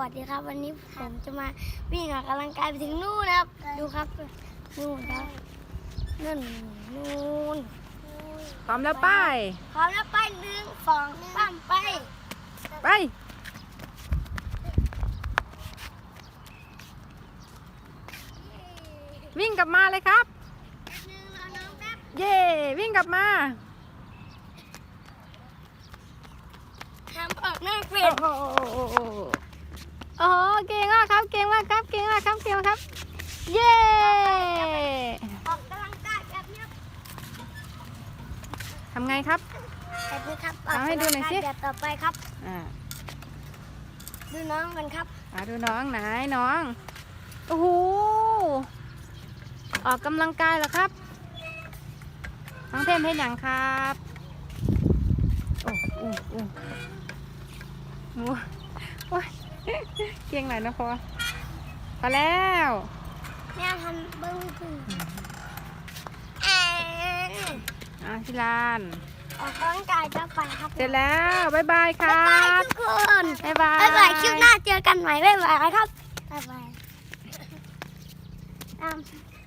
สวัสดีครับ วันนี้ผมจะมาวิ่งออกกำลังกายไปถึงนู่นนะครับ ดูครับนู่นครับนู่นนู่นพร้อมแล้วไป้ายพร้อมแล้วไปหนึ่งสองสามไป ไปวิ่งกลับมาเลยครับหนึ่งรอน้องแป๊บเย่วิ่งกลับมาห้ามออกนอกเฟโอ้สโหโอ้ ก่งมากครับเก่งมากครับ เย่ออกกำลังกายแบบนี้ทำไงครับ แบบนี้ครับเอาให้ดูหน่อยสิ กกำลังกาแบบต่อไปครับ อ่า ดูน้องกันครับ มาดูน้องไหนน้อง โอ้โห ออกกำลังกายเหรอครับ น้องเทมเห็นอย่างครับ โอ้โอ้โอ้โอ้โอ้ยเก่งหน่อยนะพอ พอแล้วแม่ทำเบิ้งพึ่งเอ๊ะอะพี่ลานออกกำลังกายต่อไปครับเสร็จแล้วบ๊ายบายคบ๊ารัยบายบทุกคนบ๊ายบายบ๊ายบายคลิปหน้าเจอกันใหม่บ๊ายบายครับบ๊ายบายตาม